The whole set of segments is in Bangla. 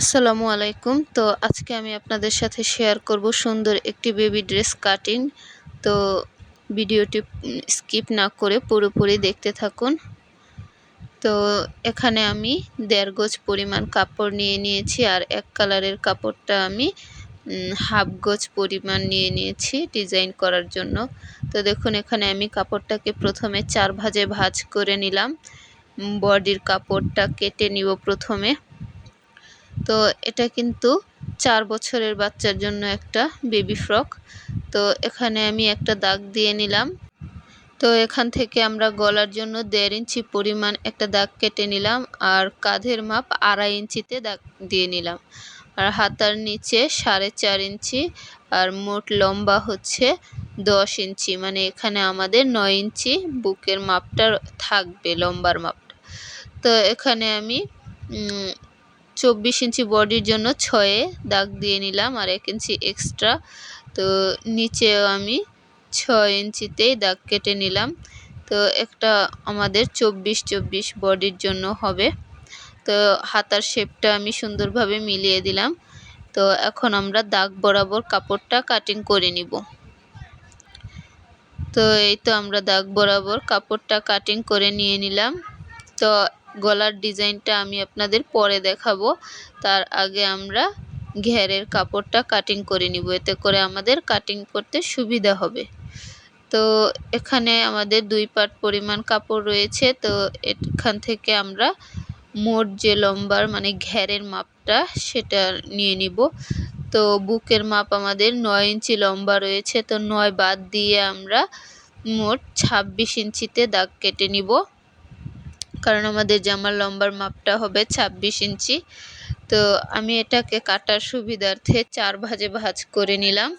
আসসালামু আলাইকুম। তো আজকে আমি আপনাদের সাথে শেয়ার করব সুন্দর একটি বেবি ড্রেস কাটিং তো ভিডিওটি স্কিপ না করে পুরোপুরি দেখতে থাকুন। তো এখানে আমি দেড় গজ পরিমাণ কাপড় নিয়ে নিয়েছি আর এক কালারের কাপড়টা আমি হাফ গোজ পরিমাণ নিয়ে নিয়েছি ডিজাইন করার জন্য। তো দেখুন, এখানে আমি কাপড়টাকে প্রথমে চার ভাজে ভাজ করে নিলাম। বডির কাপড়টা কেটে নিব প্রথমে। তো এটা কিন্তু চার বছরের বাচ্চার জন্য একটা বেবি ফ্রক তো এখানে আমি একটা দাগ দিয়ে নিলাম। তো এখান থেকে আমরা গলার জন্য দেড় ইঞ্চি পরিমাণ একটা দাগ কেটে নিলাম আর কাঁধের মাপ আড়াই ইঞ্চিতে দাগ দিয়ে নিলাম। আর হাতার নিচে সাড়ে চার ইঞ্চি আর মোট লম্বা হচ্ছে দশ ইঞ্চি। মানে এখানে আমাদের নয় ইঞ্চি বুকের মাপটা থাকবে লম্বার মাপটা। তো এখানে আমি চব্বিশ ইঞ্চি বডির জন্য ছয়ে দাগ দিয়ে নিলাম আর এক ইঞ্চি এক্সট্রা তো নিচেও আমি ছয় ইঞ্চিতেই দাগ কেটে নিলাম। তো একটা আমাদের চব্বিশ চব্বিশ বডির জন্য হবে। তো হাতার শেপটা আমি সুন্দরভাবে মিলিয়ে দিলাম। তো এখন আমরা দাগ বরাবর কাপড়টা কাটিং করে নিব। তো এই তো আমরা দাগ বরাবর কাপড়টা কাটিং করে নিয়ে নিলাম। তো গলার ডিজাইনটা আমি আপনাদের পরে দেখাবো। তার আগে আমরা ঘেরের কাপড়টা কাটিং করে নিব। এতে করে আমাদের কাটিং করতে সুবিধা হবে। তো এখানে আমাদের দুই পাট পরিমাণ কাপড় রয়েছে। তো এখান থেকে আমরা মোট যে লম্বার মানে ঘেরের মাপটা, সেটা নিয়ে নিব। তো বুকের মাপ আমাদের নয় ইঞ্চি লম্বা রয়েছে। তো নয় বাদ দিয়ে আমরা মোট ছাব্বিশ ইঞ্চিতে দাগ কেটে নিব। কারণ আমাদের জামার লম্বার মাপটা হবে ২৬ ইঞ্চি। তো আমি এটাকে কাটার সুবিধার্থে চার ভাজে ভাজ করে নিলাম।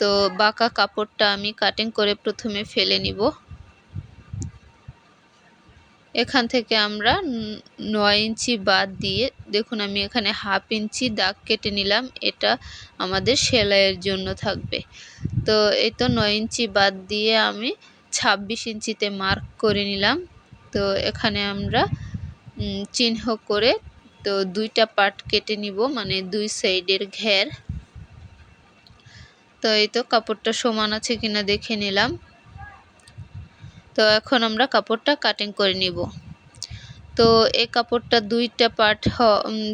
তো বাঁকা কাপড়টা আমি কাটিং করে প্রথমে ফেলে নিব। এখান থেকে আমরা নয় ইঞ্চি বাদ দিয়ে, দেখুন আমি এখানে হাফ ইঞ্চি দাগ কেটে নিলাম, এটা আমাদের সেলাইয়ের জন্য থাকবে। তো এই তো নয় ইঞ্চি বাদ দিয়ে আমি ছাব্বিশ ইঞ্চিতে মার্ক করে নিলাম। তো এখানে আমরা চিহ্ন করে তো দুইটা পার্ট কেটে নিব মানে দুই সাইডের ঘের। তো এই তো কাপড়টা সমান আছে কিনা দেখে নিলাম। তো এখন আমরা কাপড়টা কাটিং করে নিব। তো এই কাপড়টা দুইটা পার্ট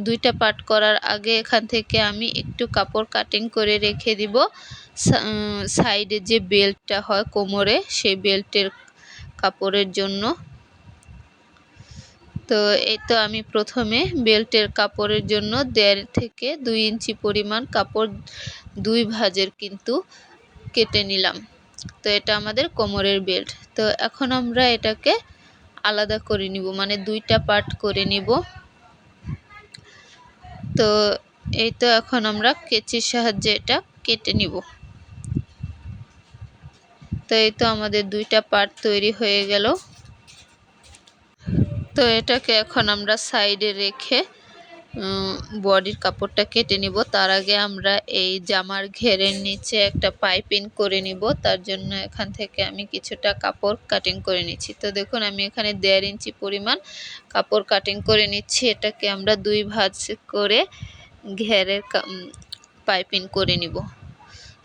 দুইটা পার্ট করার আগে এখান থেকে আমি একটু কাপড় কাটিং করে রেখে দিব। সাইডে যে বেল্টটা হয় কোমরে, সেই বেল্টের কাপড়ের জন্য। তো এই তো আমি প্রথমে বেল্টের কাপড়ের জন্য দেড় থেকে দুই ইঞ্চি পরিমাণ কাপড় দুই ভাজের কিন্তু কেটে নিলাম। তো এটা আমাদের কোমরের বেল্ট। তো এখন আমরা এটাকে আলাদা করে নিব মানে দুইটা পার্ট করে নিব। তো এই তো এখন আমরা কেচির সাহায্যে এটা কেটে নিব। তো এই তো আমাদের দুইটা পার্ট তৈরি হয়ে গেল। তো এটাকে এখন আমরা সাইডে রেখে বডির কাপড়টা কেটে নিব। তার আগে আমরা এই জামার ঘেরের নিচে একটা পাইপিং করে নিব। তার জন্য এখান থেকে আমি কিছুটা কাপড় কাটিং করে নিচ্ছি। তো দেখুন, আমি এখানে দেড় ইঞ্চি পরিমাণ কাপড় কাটিং করে নিচ্ছি। এটাকে আমরা দুই ভাজ করে ঘেরের পাইপিং করে নিব।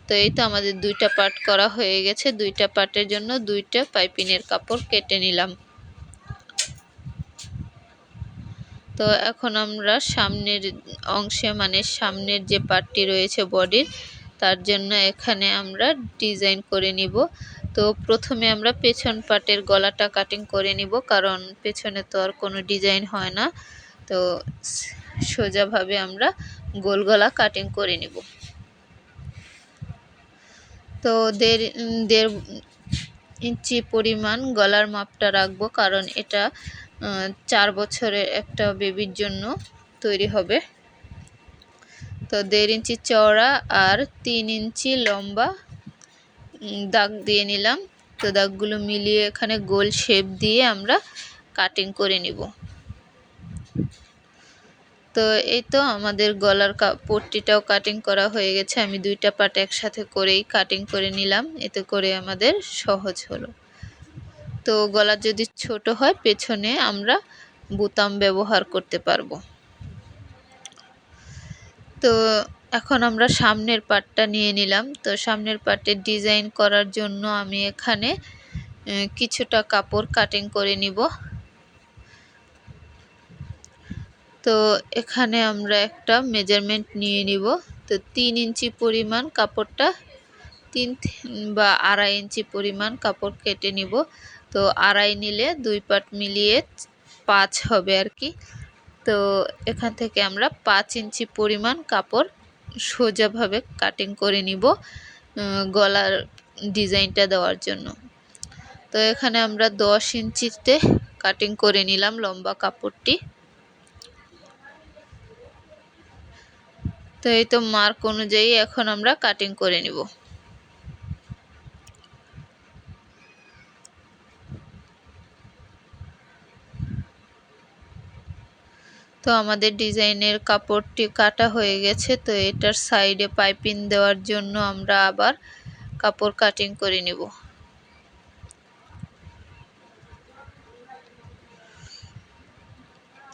তো এই তো আমাদের দুইটা পার্ট করা হয়ে গেছে। দুইটা পার্টের জন্য দুইটা পাইপিংয়ের কাপড় কেটে নিলাম। তো এখন আমরা সামনের অংশে মানে সামনের যে পার্টটি রয়েছে বডির, তার জন্য এখানে আমরা ডিজাইন করে নিব। তো প্রথমে আমরা পেছন পাটের গলাটা কাটিং করে নিব, কারণ পেছনে তো আর কোনো ডিজাইন হয় না। তো সোজাভাবে আমরা গোল গলা কাটিং করে নিব। তো দেড় দেড় ইঞ্চি পরিমাণ গলার মাপটা রাখব, কারণ এটা চার বছরের একটা বেবির জন্য তৈরি হবে। তো দেড় ইঞ্চি চওড়া আর তিন ইঞ্চি লম্বা দাগ দিয়ে নিলাম। তো দাগগুলো মিলিয়ে এখানে গোল শেপ দিয়ে আমরা কাটিং করে নিব। তো এই তো আমাদের গলার পট্টিটাও কাটিং করা হয়ে গেছে। আমি দুইটা পাট একসাথে করেই কাটিং করে নিলাম। এতে করে আমাদের সহজ হলো। তো গলা যদি ছোট হয়, পেছনে আমরা বোতাম ব্যবহার করতে পারব। তো এখন আমরা সামনের পার্টটা নিয়ে নিলাম। তো সামনের পার্টের ডিজাইন করার জন্য আমি এখানে কিছুটা কাপড় কাটিং করে নিব। তো এখানে আমরা একটা মেজারমেন্ট নিয়ে নিব। তো তিন ইঞ্চি পরিমাণ কাপড়টা, তিন বা আড়াই ইঞ্চি পরিমাণ কাপড় কেটে নিব। তো আড়াই নিলে দুই পাট মিলিয়ে পাঁচ হবে আর কি। তো এখান থেকে আমরা পাঁচ ইঞ্চি পরিমাণ কাপড় সোজাভাবে কাটিং করে নিব গলার ডিজাইনটা দেওয়ার জন্য। তো এখানে আমরা দশ ইঞ্চিতে কাটিং করে নিলাম লম্বা কাপড়টি। তো এই তো মার্ক অনুযায়ী এখন আমরা কাটিং করে নিব। তো আমাদের ডিজাইনের কাপড়টি কাটা হয়ে গেছে, তো এটার সাইডে পাইপিং দেওয়ার জন্য আমরা আবার কাপড় কাটিং করে নিব।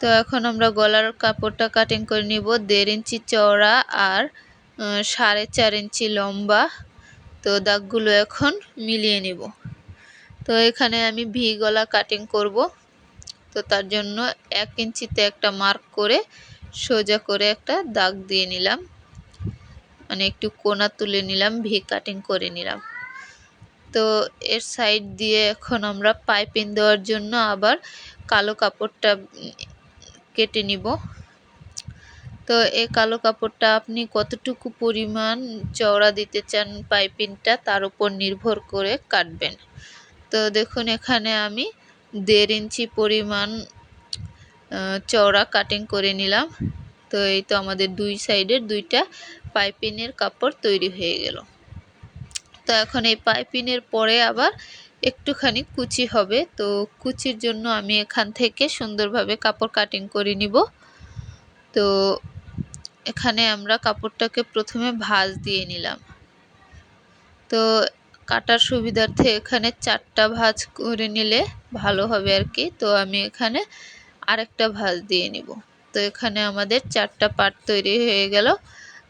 তো এখন আমরা গলার কাপড়টা কাটিং করে নিব। দেড় ইঞ্চি চওড়া আর সাড়ে চার ইঞ্চি লম্বা, তো দাগগুলো এখন মিলিয়ে নিব। তো এখানে আমি ভি গলা কাটিং করব। তো তার জন্য এক ইঞ্চিতে একটা মার্ক করে সোজা করে একটা দাগ দিয়ে নিলাম। মানে একটু কোনা তুলে নিলাম, ভি কাটিং করে নিলাম। তো এর সাইড দিয়ে এখন আমরা পাইপিং দেওয়ার জন্য আবার কালো কাপড়টা কেটে নিব। তো এই কালো কাপড়টা আপনি কতটুকু পরিমাণ চওড়া দিতে চান পাইপিংটা তার উপর নির্ভর করে কাটবেন। তো দেখুন এখানে আমি দেড় ইঞ্চি পরিমাণ চওড়া কাটিং করে নিলাম। তো এই তো আমাদের দুই সাইডের দুইটা পাইপিনের কাপড় তৈরি হয়ে গেল। তো এখন এই পাইপিনের পরে আবার একটুখানি কুচি হবে। তো কুচির জন্য আমি এখান থেকে সুন্দরভাবে কাপড় কাটিং করে নিব। তো এখানে আমরা কাপড়টাকে প্রথমে ভাঁজ দিয়ে নিলাম। তো কাটার সুবিধার্থে এখানে চারটা ভাঁজ করে নিলে ভালো হবে আর কি। তো আমি এখানে আরেকটা ভাঁজ দিয়ে নিব। তো এখানে আমাদের চারটা পাট তৈরি হয়ে গেল।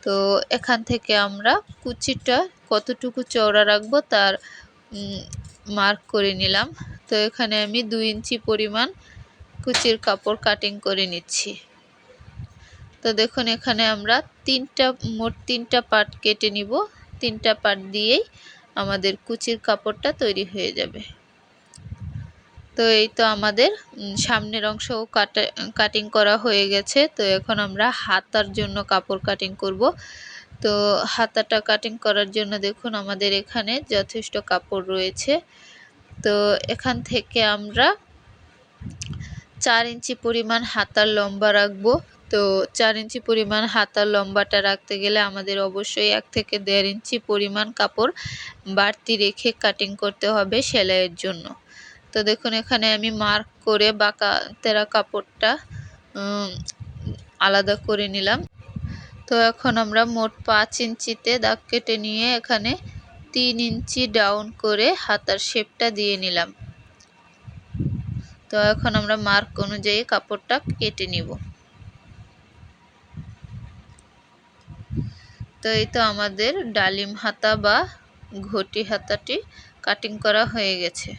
তো এখান থেকে আমরা কুচিটা কতটুকু চওড়া রাখব তার মার্ক করে নিলাম। তো এখানে আমি দুই ইঞ্চি পরিমাণ কুচির কাপড় কাটিং করে নিচ্ছি। তো দেখুন এখানে আমরা তিনটা, মোট তিনটা পাট কেটে নিব। তিনটা পাট দিয়েই আমাদের কুচির কাপড়টা তৈরি হয়ে যাবে। তো এই তো আমাদের সামনের অংশও কাটা কাটিং করা হয়ে গেছে। তো এখন আমরা হাতার জন্য কাপড় কাটিং করব। তো হাতাটা কাটিং করার জন্য দেখুন আমাদের এখানে যথেষ্ট কাপড় রয়েছে। তো এখান থেকে আমরা চার ইঞ্চি পরিমাণ হাতার লম্বা রাখব। তো চার ইঞ্চি পরিমাণ হাতার লম্বাটা রাখতে গেলে আমাদের অবশ্যই এক থেকে দেড় ইঞ্চি পরিমাণ কাপড় বাড়তি রেখে কাটিং করতে হবে সেলাইয়ের জন্য। তো দেখুন, এখানে আমি মার্ক করে বাঁকা তেরা কাপড়টা আলাদা করে নিলাম। তো এখন আমরা মোট পাঁচ ইঞ্চিতে দাগ কেটে নিয়ে এখানে তিন ইঞ্চি ডাউন করে হাতার শেপটা দিয়ে নিলাম। তো এখন আমরা মার্ক অনুযায়ী কাপড়টা কেটে নিব। তো এই তো আমাদের ডালিম হাতা বা ঘটি হাতাটি কাটিং করা হয়ে গেছে।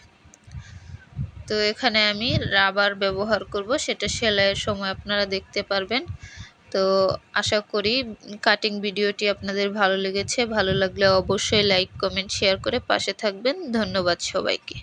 তো এখানে আমি রাবার ব্যবহার করব, সেটা সেলাইয়ের সময় আপনারা দেখতে পারবেন। তো আশা করি কাটিং ভিডিওটি আপনাদের ভালো লেগেছে। ভালো লাগলে অবশ্যই লাইক কমেন্ট শেয়ার করে পাশে থাকবেন। ধন্যবাদ সবাইকে।